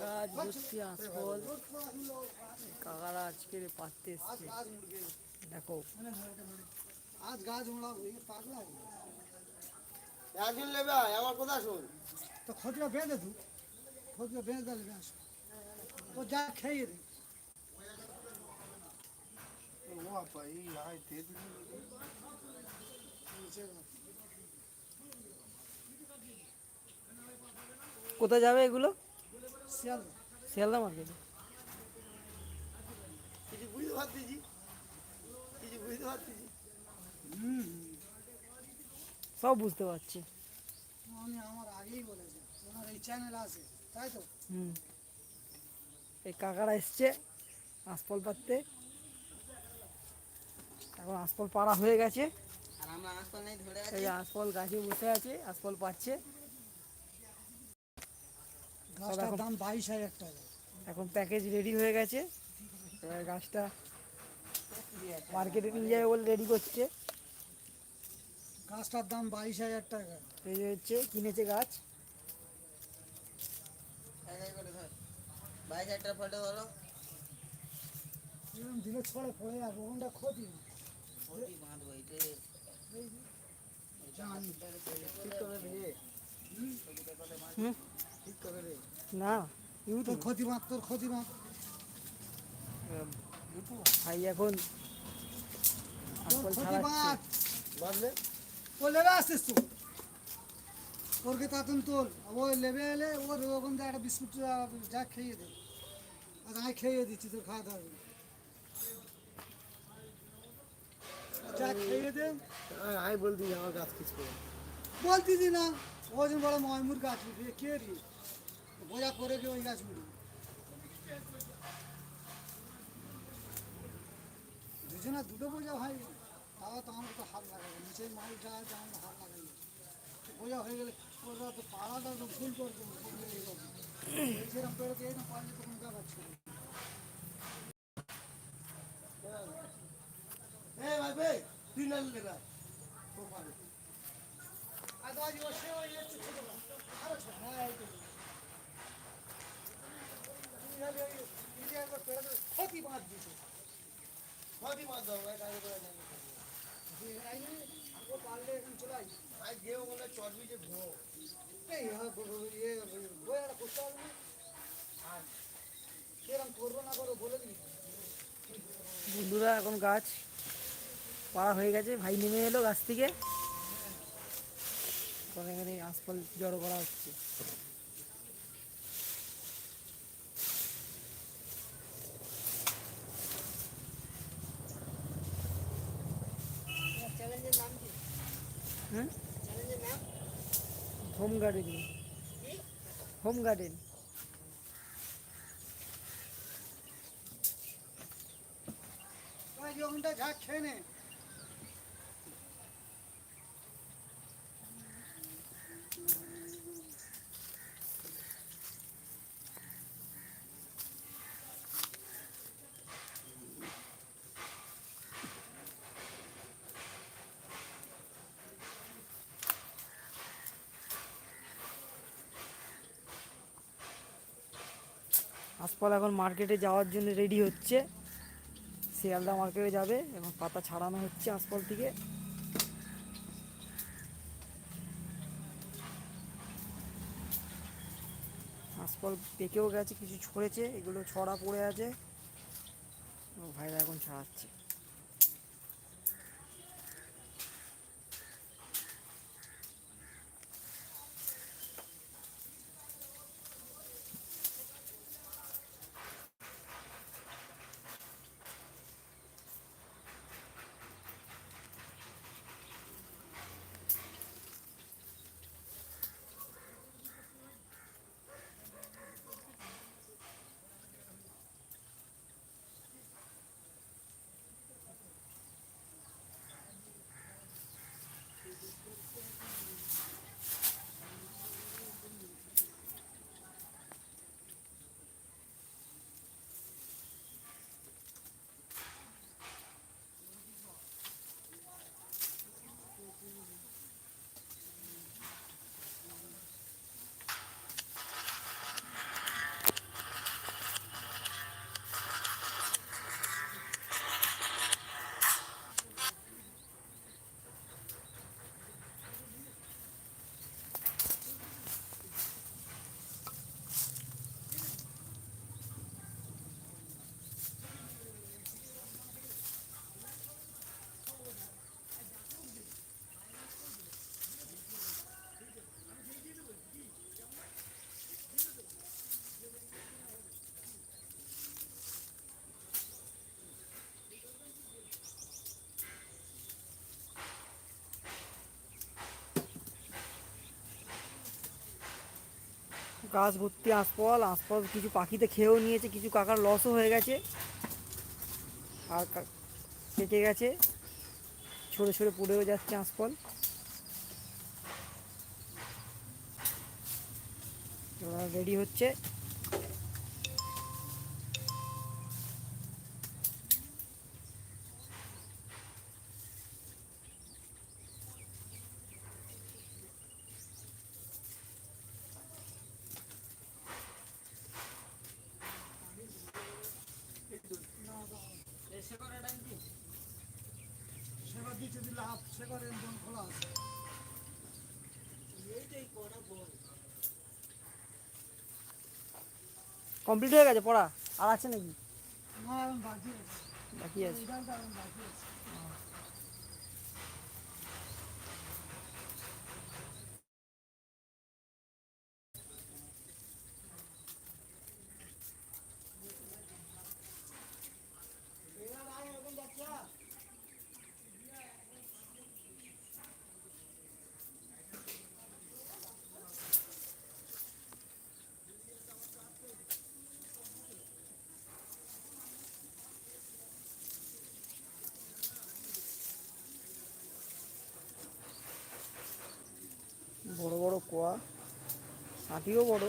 গাছ ভর্তি আঁশফল। কাকারা আজকে পাততে এসছে। দেখো। আজ গাছ মোড়াবো এই পাগলা একদিন নেবে আমার কথা শোন? তো খতিটা বেঁধে দু। খতিটা বেঁধে দিলে ব্যাস ও যা খেয়ে দে। ও এই আয় দে দিবি। কোথায় যাবে এগুলো? শিয়ালদা মার্কেটে কিছু বুঝতে পারতেছি কিছু বুঝতে পারতেছি সব বুঝতে পারছি। আমি আমার আগেই বলেছি ওনার এই চ্যানেল আছে তাই তো? হুম। এই কাকারা এসছে আঁশফল পাততে এখন আঁশফল পাড়া হয়ে গেছে। আর আমরা আঁশফল নেই ধরে এই আঁশফল গাছে বসে আছে আঁশফল পাচ্ছে গাছটার এখন- দাম বাইশ হাজার টাকা। এখন প্যাকেজ রেডি হয়ে গেছে। এবার গাছটা মার্কেটে নিয়ে যাবে বলে রেডি করছে। গাছটার দাম বাইশ হাজার টাকা। এই হচ্ছে কিনেছে গাছ। বাইশ হাজার ফটো ধরো। এরকম দিলে ছড়ে পড়ে যাবে ওখানটা ক্ষতি। না তোর ক্ষতি মাত তোর ক্ষতি মাত ভাই এখন তোর আঁশফল ক্ষতি ছাড়াচ্ছে মাত বাঁধলে ও লেবে আসছিস তো ওরকে তাতন তোল ও লেবে এলে ওর ওখান একটা বিস্কুট যা খেয়ে দে। আর আমি খেয়ে দিচ্ছি তোর খাওয়া দাওয়া। যা খেয়ে দে। আয় বলতি আমার গাছ কিছু। বলতিছি না। ওই জন্য বড় ময়মুর গাছ কে রে? বোঝা করে কে ওই গাছ উঠবে দুজনা দুটো বোঝা ভাই তাও তো আমার তো হাত লাগাবে নিচে মাল যা আছে আমরা হাত লাগাই বোঝা হয়ে গেলে ওরা তো পাড়াটা তো ভুল করবে যেরকম পেড়ে এই না পারলে তো কোনো ব্যাপার ছিল না। এ ভাই ভাই না পারে। আর তো আজ ও ছোট, হ্যাঁ, বন্ধুরা, এখন গাছ পাড়া হয়ে গেছে, ভাই নেমে এলো গাছ থেকে। এখন আঁশফল জড়ো করা হচ্ছে। নাম হোম গার্ডেনিং। Home garden. ওই ওখানটা ঝাঁক খেয়ে নে। আঁশফল এখন মার্কেটে যাওয়ার জন্য রেডি হচ্ছে। শিয়ালদা মার্কেটে যাবে এবং পাতা ছাড়ানো হচ্ছে আসপাল থেকে। আসপাল পেকেও গেছে, কিছু ছড়েছে, এগুলো ছড়া পড়ে আছে। ভাইরা এখন ছাড়াচ্ছে। গাছ ভর্তি আঁশফল আঁশফল কিছু পাখিতে খেয়েও নিয়েছে, কিছু কাকার লসও হয়ে গেছে। আর কেটে গেছে। ছোটো ছোটো পড়েও যাচ্ছে আঁশফল রেডি হচ্ছে সেবার দিচ্ছে দিলে হাফ সেবার একদম খোলা আছে কমপ্লিট হয়ে গেছে পড়া? আর আছে নাকি? বাকি আছে বাকি আছে রেজাল্ট এখন বাকি আছে বড় বড় কোয়া হাঁটিও বড়।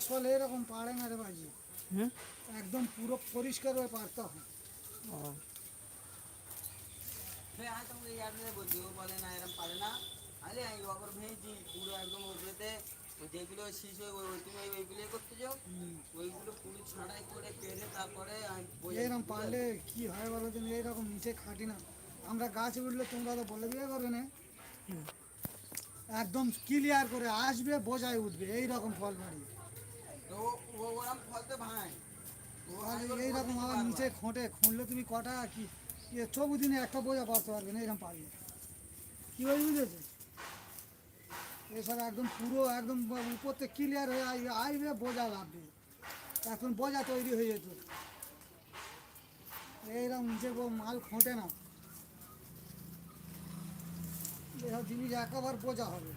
আসলে এরকম পারে না রে বাজি। হুম? একদম পুরো পরিষ্কার হয়ে পারতে হয়। ও। যেগুলো ওই তুমি করতে যাও। ওইগুলো পুরো ছাড়াই করে পেরে তারপরে এরকম? পারলে কি হয় বলো তুমি? এইরকম নিচে খাটি না। আমরা গাছ উঠলে তোমরা তো বলে দিয়ে করবে না। হুম। একদম ক্লিয়ার করে আসবে বোঝায় উঠবে এইরকম ফল বাড়ি এইরকম আবার নিচে খোঁটে খুঁড়লে তুমি কটা কি ইয়ে চবু দিনে একটা বোঝা পারতে পারবে না এরকম পারলে। কি বলি বুঝেছ এসব একদম পুরো একদম উপর থেকে ক্লিয়ার হয়ে আসবে আসবে বোঝা লাগবে। এখন বোঝা তৈরি হয়ে যেত। এইরকম নিচে মাল খোঁটে না। এসব জিনিস একেবার বোঝা হবে।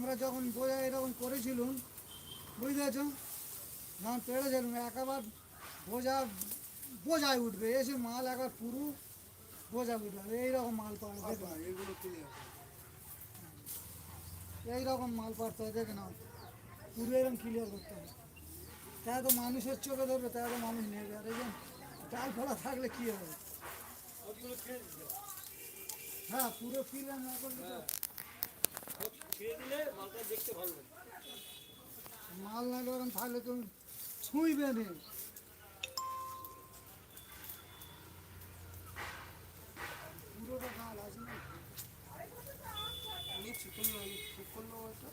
আমরা যখন বোঝা এরকম করেছিলাম বুঝতে পেরেছ? যখন পেড়েছিলাম একেবার বোঝা বোঝায় উঠবে। এসে মাল একবার পুরো বোঝা উঠবে। এইরকম মাল পাওয়া এইরকম মাল পাড়তে হয় দেখে নাও পুরো এরকম ক্লিয়ার করতে হবে। তাই তো মানুষের চোখে ধরবে তাই তো মানুষ নেবে। আর এই যে ডাল ফলা থাকলে কী হবে? হ্যাঁ পুরো ক্লিয়ার না করলে মাল না ওরকম থাকলে তুমি ছুঁইবে না পুরোটা গাল আছে না? তুমি ঠিক করল ওটা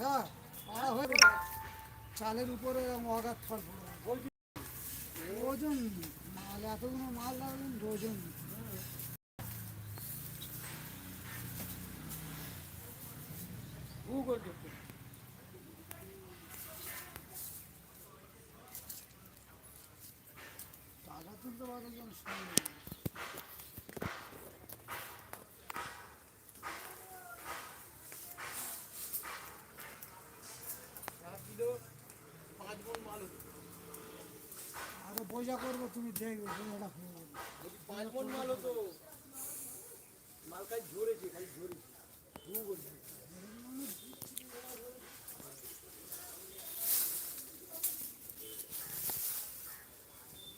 হ্যাঁ পাড়া হয়ে গেল। চালের উপরে ফল পড়ে ওজন মাল এতগুলো মাল লাগবেন ওজন। ভূগোল টাকা তুলতে পারলে যেন বোঝা করব তুমি দেখবে তুমি হয়ে যাবে মাল হতো। মাল খালি ঝরেছে খালি ঝরেছে।